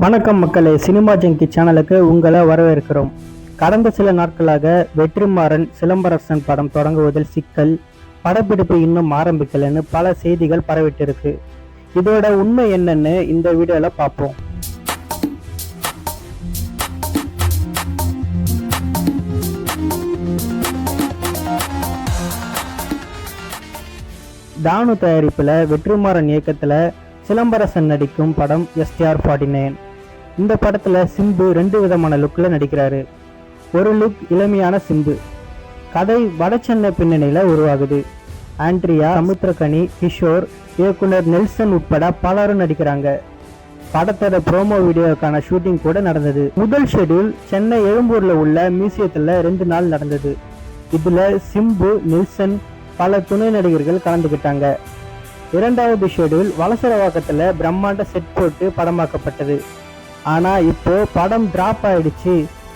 வணக்கம் மக்களே cinema Zengi சேனலுக்கு உங்களை வரவேற்கிறோம். கடந்த சில நாட்களாக வெற்றிமாறன் சிலம்பரசன் படம் தொடங்குவதில் சிக்கல் படப்பிடிப்பு இன்னும் ஆரம்பிக்கலைன்னு பல செய்திகள் பரவிட்டிருக்கு. இதோட உண்மை என்னன்னு இந்த வீடியோல பார்ப்போம். தானு தயாரிப்பில் வெற்றிமாறன் இயக்கத்தில் சிலம்பரசன் நடிக்கும் படம் எஸ்டிஆர் ஃபார்ட்டி நைன். இந்த படத்தில் சிம்பு ரெண்டு விதமான லுக்கில் நடிக்கிறாரு. ஒரு லுக் இளமையான சிம்பு. கதை வடசென்னை பின்னணியில் உருவாகுது. ஆண்ட்ரியா சமுத்திரகனி கிஷோர் இயக்குனர் நெல்சன் உட்பட பலரும் நடிக்கிறாங்க. படத்தோட ப்ரோமோ வீடியோக்கான ஷூட்டிங் கூட நடந்தது. முதல் ஷெட்யூல் சென்னை எழும்பூரில் உள்ள மியூசியத்தில் ரெண்டு நாள் நடந்தது. இதில் சிம்பு நெல்சன் பல துணை நடிகர்கள் கலந்துக்கிட்டாங்க இரண்டாவது ஷெட்யூல் வலசரவாக்கத்தில் பிரம்மாண்ட செட் போட்டு படமாக்கப்பட்டது. ஆனால் இப்போ படம் டிராப் ஆயிடுச்சு.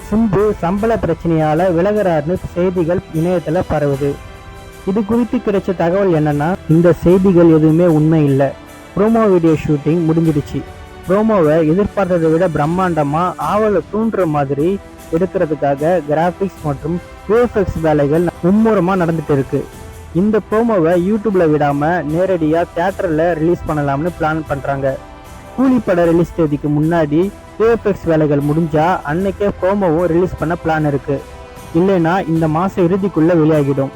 சிம்பு சம்பள பிரச்சனையால் விலகிறாருன்னு செய்திகள் இணையத்தில் பரவுது. இது குறித்து கிடைச்ச தகவல் என்னன்னா இந்த செய்திகள் எதுவுமே உண்மை இல்லை. ப்ரோமோ வீடியோ ஷூட்டிங் முடிஞ்சிடுச்சு. ப்ரோமோவை எதிர்பார்த்ததை விட பிரம்மாண்டமாக ஆவலை தூண்டுற மாதிரி எடுக்கிறதுக்காக கிராஃபிக்ஸ் மற்றும் விஎஃப்எக்ஸ் வேலைகள் மும்முரமாக நடந்துட்டு இருக்குது இந்த ப்ரோமோவை யூடியூப்ல விடாம நேரடியா தியேட்டர்ல ரிலீஸ் பண்ணலாம்னு பிளான் பண்றாங்க. கூலி பட ரிலீஸ் தேதிக்கு முன்னாடி விஎஃப்எக்ஸ் வேலைகள் முடிஞ்சா அன்னைக்கே ப்ரோமோவும் ரிலீஸ் பண்ண பிளான் இருக்கு. இல்லைன்னா இந்த மாசம் இறுதிக்குள்ள வெளியாகிடும்.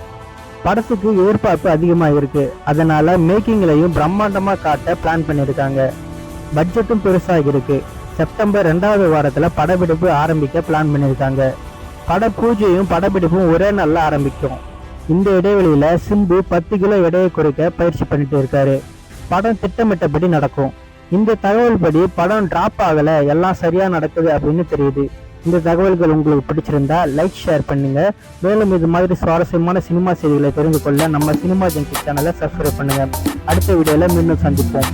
படத்துக்கு எதிர்பார்ப்பு அதிகமாக இருக்கு. அதனால மேக்கிங்லையும் பிரம்மாண்டமாக காட்ட பிளான் பண்ணியிருக்காங்க பட்ஜெட்டும் பெருசாக இருக்கு. செப்டம்பர் ரெண்டாவது வாரத்தில் படப்பிடிப்பு ஆரம்பிக்க பிளான் பண்ணியிருக்காங்க பட பூஜையும் படப்பிடிப்பும் ஒரே நாளில் ஆரம்பிக்கும். இந்த இடைவெளியில் சிம்பு பத்து கிலோ எடையை குறைக்க பயிற்சி பண்ணிட்டு இருக்காரு. படம் திட்டமிட்டபடி நடக்கும். இந்த தகவல் படி படம் டிராப் ஆகல எல்லாம் சரியா நடக்குது அப்படின்னு தெரியுது. இந்த தகவல்கள் உங்களுக்கு பிடிச்சிருந்தா லைக் ஷேர் பண்ணுங்க. மேலும் இது மாதிரி சுவாரஸ்யமான சினிமா செய்திகளை தெரிந்து கொள்ள நம்ம சினிமா ஜங்கு சேனலை சப்ஸ்கிரைப் பண்ணுங்க. அடுத்த வீடியோல மீண்டும் சந்திப்போம்.